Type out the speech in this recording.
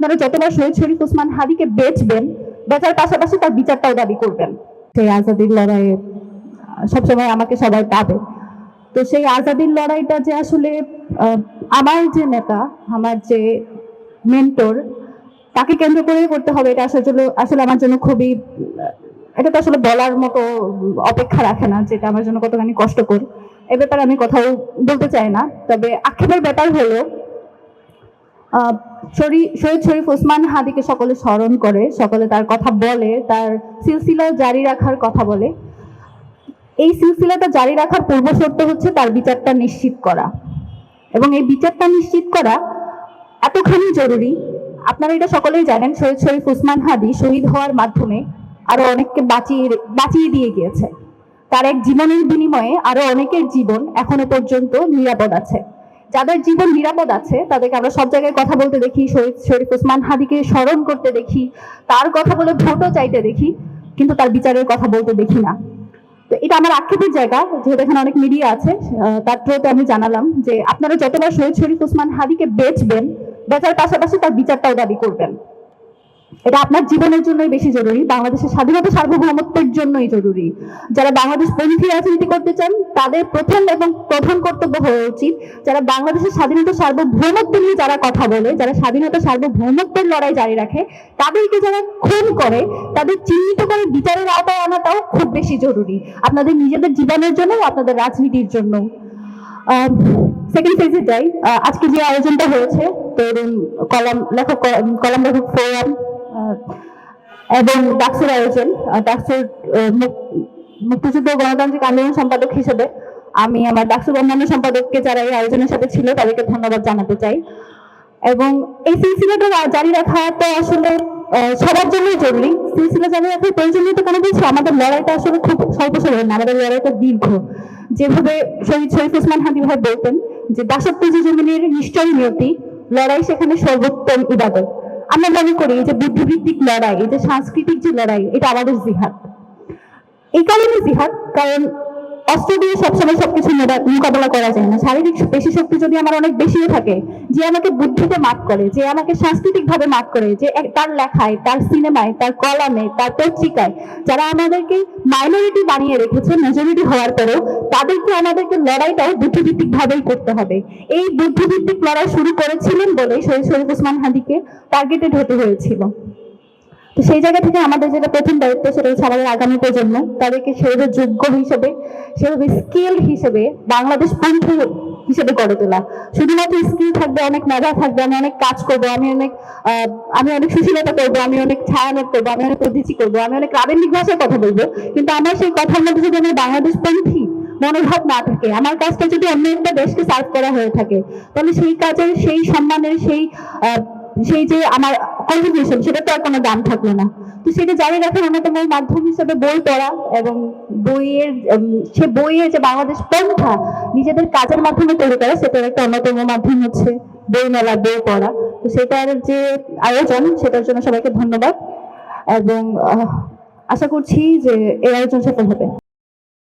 আপনারা যতবার শহীদ শরীফ ওসমান হাদিকে বেচবেন, বেচার পাশাপাশি তার বিচারটাও দাবি করবেন। সেই আজাদির লড়াইয়ে সবসময় আমাকে সবাই পাবে। তো সেই আজাদির লড়াইটা যে আসলে আমার যে নেতা, আমার যে মেন্টর তাকে কেন্দ্র করে করতে হবে, এটা আসলে আসলে আমার জন্য খুবই, এটা তো আসলে বলার মতো অপেক্ষা রাখে না, যেটা আমার জন্য কতখানি কষ্টকর। এ ব্যাপারে আমি কোথাও বলতে চাই না, তবে আক্ষেপের ব্যাপার হলো শহীদ শরীফ ওসমান হাদিকে সকলে স্মরণ করে, সকলে তার কথা বলে, তার সিলসিলা জারি রাখার কথা বলে। এই সিলসিলাটা জারি রাখার পূর্ব শর্ত হচ্ছে তার বিচারটা নিশ্চিত করা। এবং এই বিচারটা নিশ্চিত করা এতখানি জরুরি। আপনারা এটা সকলেই জানেন, শহীদ শরীফ উসমান হাদি শহীদ হওয়ার মাধ্যমে আরও অনেককে বাঁচিয়ে বাঁচিয়ে দিয়ে গিয়েছে। তার এক জীবনের বিনিময়ে আরও অনেকের জীবন এখনও পর্যন্ত নিরাপদ আছে। যাদের জীবন নিরাপদ আছে, তাদেরকে আমরা সব জায়গায় কথা বলতে দেখি, শহীদ শরীফ উসমান হাদিকে স্মরণ করতে দেখি, তার কথা বলে ভোটও চাইতে দেখি, কিন্তু তার বিচারের কথা বলতে দেখি না। তো এটা আমার আক্ষেপের জায়গা, যেহেতু এখানে অনেক মিডিয়া আছে তার থ্রুতে আমি জানালাম যে আপনারা যতবার শহীদ শরীফ ওসমান হাদিকে বেচবেন, বেচার পাশাপাশি তার বিচারটাও দাবি করবেন। এটা আপনার জীবনের জন্যই বেশি জরুরি, বাংলাদেশের স্বাধীনতা সার্বভৌমত্বের জন্যই জরুরি। যারা বাংলাদেশ পন্থী রাজনীতি করতে চান, তাদের প্রথম এবং প্রধান কর্তব্য হওয়া উচিত যারা বাংলাদেশের স্বাধীনতা সার্বভৌমত্ব নিয়ে যারা কথা বলে, যারা স্বাধীনতা সার্বভৌমত্বের লড়াই জারি রাখে, তাদেরকে যারা খুন করে, তাদের চিহ্নিত করে বিচারের আওতায় আনাটাও খুব বেশি জরুরি। আপনাদের নিজেদের জীবনের জন্য, আপনাদের রাজনীতির জন্য। সেকেন্ড ফেজে যাই। আজকে যে আয়োজনটা হয়েছে, তরুণ কলাম লেখক কলাম লেখক ফোরাম এবং ডাকসুর আয়োজন ডাকসুর মুক্তিযুদ্ধ গণতান্ত্রিক আন্দোলন সম্পাদক হিসেবে আমি আমার ডাকসুর অন্যান্য সম্পাদককে যারা এই আয়োজনের সাথে ছিল, তাদেরকে ধন্যবাদ জানাতে চাই। এবং এই সিলসিলাটা জারি রাখা তো আসলে সবার জন্যই জরুরি। সিলসিলা জারি রাখার প্রয়োজনীয়তা কেন বলছি আমাদের লড়াইটা আসলে খুব স্বল্প সময় না, আমাদের লড়াইটা দীর্ঘ। যেভাবে শহীদ শরীফ ওসমান হাদি ভাই বলতেন যে, দাসত্ব যে জমিনের নিশ্চয়ই নিয়তি, লড়াই সেখানে সর্বোত্তম ইবাদত। আমরা মনে করি এই যে বুদ্ধিভিত্তিক লড়াই যে সাংস্কৃতিক যে লড়াই, এটা আমাদের জিহাদ। এই কারণে জিহাদ, কারণ অস্ত্র দিয়ে সবসময় সবকিছু মোকা- মোকাবেলা করা যায় না। শারীরিক পেশি শক্তি যদি আমার অনেক বেশিও থাকে, যে আমাকে বুদ্ধিতে মাত করে, যে আমাকে সাংস্কৃতিক ভাবে মাত করে, যে তার লেখায়, তার সিনেমায়, তার কলামে, তার পত্রিকায়, যারা আমাদেরকে মাইনরিটি বানিয়ে রেখেছে মেজরিটি হওয়ার পরেও, তাদেরকে আমাদেরকে লড়াইটাও বুদ্ধিভিত্তিক ভাবেই করতে হবে। এই বুদ্ধিভিত্তিক লড়াই শুরু করেছিলেন বলে শরীফ ওসমান হাদিকে টার্গেটেড হতে হয়েছিল। তো সেই জায়গা থেকে আমাদের যেটা প্রথম দায়িত্ব সেটা হচ্ছে আমাদের আগামী প্রজন্ম। তাদেরকে সেভাবে যোগ্য হিসেবে সেভাবে স্কিল হিসেবে বাংলাদেশ পন্থী হিসেবে গড়ে তোলা। শুধুমাত্র স্কিল থাকবে, অনেক মেধা থাকবে, আমি অনেক কাজ করব, আমি অনেক আমি অনেক সুশীলতা করব, আমি অনেক ছায়ানট করব, আমি অনেক উদ্দিচি করব, আমি অনেক রাবেন্দ্রিক ভাষায় কথা বলব। কিন্তু আমার সেই কথার মধ্যে যদি আমার বাংলাদেশ পন্থী মনোভাব না থাকে, আমার কাজটা যদি অন্য একটা দেশকে সার্ভ করা হয়ে থাকে, তাহলে সেই কাজের সেই সম্মানের, সেই সেই যে আমার কন্ট্রিবিউশন সেটা তো আর কোনো দাম থাকল না। তো সেটা জারি রাখার অন্যতম মাধ্যম হিসেবে বই পড়া এবং বইয়ের সে বইয়ের যে বাংলাদেশ পন্থা নিজেদের কাজের মাধ্যমে তৈরি করা সেটার একটা অন্যতম মাধ্যম হচ্ছে বই মেলা, বই পড়া। তো সেটার যে আয়োজন, সেটার জন্য সবাইকে ধন্যবাদ এবং আশা করছি যে এই আয়োজন সফল হবে।